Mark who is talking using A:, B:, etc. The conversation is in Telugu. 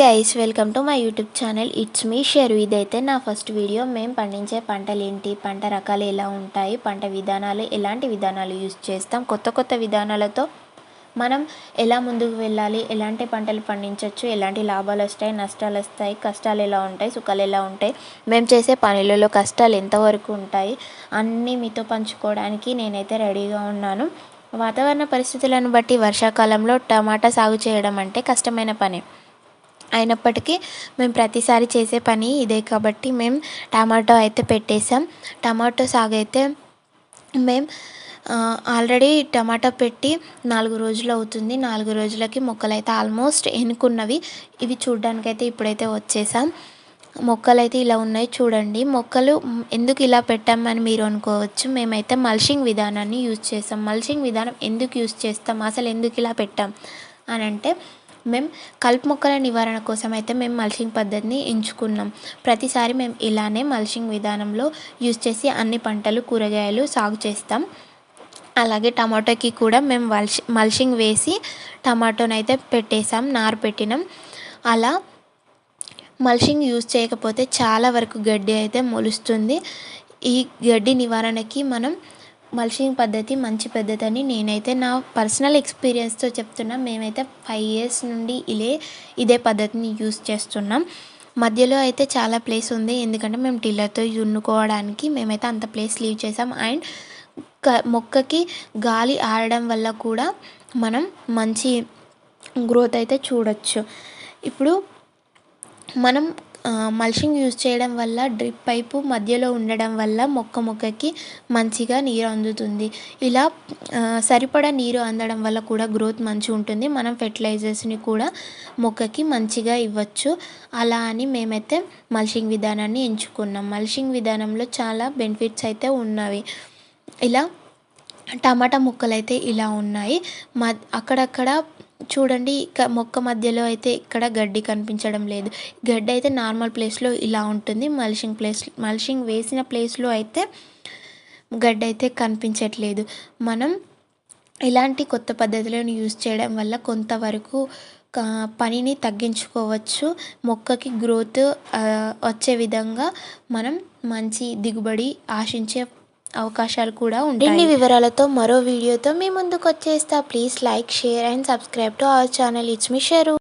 A: Guys welcome to my YouTube channel it's me Sher ఇదైతే నా ఫస్ట్ వీడియో మేము పండించే పంటలు ఏంటి పంట రకాలు ఎలా ఉంటాయి? పంట విధానాలు ఎలాంటి విధానాలు యూజ్ చేస్తాం? కొత్త కొత్త విధానాలతో మనం ఎలా ముందుకు వెళ్ళాలి? ఎలాంటి పంటలు పండించవచ్చు ఎలాంటి లాభాలు వస్తాయి? నష్టాలు వస్తాయి? కష్టాలు ఎలా ఉంటాయి? సుఖాలు ఎలా ఉంటాయి? మేము చేసే పనులలో కష్టాలు ఎంతవరకు ఉంటాయి? అన్నీ మీతో పంచుకోవడానికి నేనైతే రెడీగా ఉన్నాను. వాతావరణ పరిస్థితులను బట్టి వర్షాకాలంలో టమాటా సాగు చేయడం అంటే కష్టమైన పని. అయినప్పటికీ మేము ప్రతిసారి చేసే పని ఇదే కాబట్టి మేము టమాటో అయితే పెట్టేసాం టమాటో సాగు అయితే మేము ఆల్రెడీ టమాటా పెట్టి నాలుగు రోజులు అవుతుంది. నాలుగు రోజులకి మొక్కలు అయితే ఆల్మోస్ట్ ఎన్నుకున్నవి ఇవి చూడ్డానికైతే ఇప్పుడైతే వచ్చేసాం. మొక్కలు అయితే ఇలా ఉన్నాయి చూడండి. మొక్కలు ఎందుకు ఇలా పెట్టామని మీరు అనుకోవచ్చు. మేమైతే మల్షింగ్ విధానాన్ని యూజ్ చేస్తాం మల్షింగ్ విధానం ఎందుకు యూజ్ చేస్తాం? అసలు ఎందుకు ఇలా పెట్టాం? అని అంటే మేము కలుపు మొక్కల నివారణ కోసం అయితే మేము మల్చింగ్ పద్ధతిని ఎంచుకున్నాం. ప్రతిసారి మేము ఇలానే మల్చింగ్ విధానంలో యూజ్ చేసి అన్ని పంటలు కూరగాయలు సాగు చేస్తాం. అలాగే టమాటోకి కూడా మేము మల్షి మల్చింగ్ వేసి టమాటోనైతే పెట్టేసాం నారు పెట్టినాం. అలా మల్చింగ్ యూజ్ చేయకపోతే చాలా వరకు గడ్డి అయితే మొలుస్తుంది. ఈ గడ్డి నివారణకి మనం మల్చింగ్ పద్ధతి మంచి పద్ధతి అని నేనైతే నా పర్సనల్ ఎక్స్పీరియన్స్తో చెప్తున్నా. మేమైతే ఫైవ్ ఇయర్స్ నుండి ఇలే ఇదే పద్ధతిని యూస్ చేస్తున్నాం. మధ్యలో అయితే చాలా ప్లేస్ ఉంది. ఎందుకంటే మేము టిల్లర్తో దున్నుకోవడానికి మేమైతే అంత ప్లేస్ లీవ్ చేసాం. అండ్ మొక్కకి గాలి ఆడడం వల్ల కూడా మనం మంచి గ్రోత్ అయితే చూడొచ్చు. ఇప్పుడు మనం మల్చింగ్ యూజ్ చేయడం వల్ల డ్రిప్ పైపు మధ్యలో ఉండడం వల్ల మొక్క మొక్కకి మంచిగా నీరు అందుతుంది. ఇలా సరిపడా నీరు అందడం వల్ల కూడా గ్రోత్ మంచిగా ఉంటుంది. మనం ఫెర్టిలైజర్స్ని కూడా మొక్కకి మంచిగా ఇవ్వచ్చు. అలా అని మేమైతే మల్చింగ్ విధానాన్ని ఎంచుకున్నాం. మల్చింగ్ విధానంలో చాలా బెనిఫిట్స్ అయితే ఉన్నవి. ఇలా టమాటా ముక్కలు అయితే ఇలా ఉన్నాయి. మ అక్కడక్కడ చూడండి ఇక మొక్క మధ్యలో అయితే ఇక్కడ గడ్డి కనిపించడం లేదు. గడ్డి అయితే నార్మల్ ప్లేస్లో ఇలా ఉంటుంది. మల్షింగ్ ప్లేస్ మల్షింగ్ వేసిన ప్లేస్లో అయితే గడ్డి అయితే కనిపించట్లేదు. మనం ఇలాంటి కొత్త పద్ధతులను యూజ్ చేయడం వల్ల కొంతవరకు పనిని తగ్గించుకోవచ్చు. మొక్కకి గ్రోత్ వచ్చే విధంగా మనం మంచి దిగుబడి ఆశించే అవకాశాలు కూడా ఉంటాయి. ఇన్ని వివరాలతో మరో వీడియోతో మీ ముందుకు వచ్చేస్తా please like share and subscribe to our channel it's me Sheru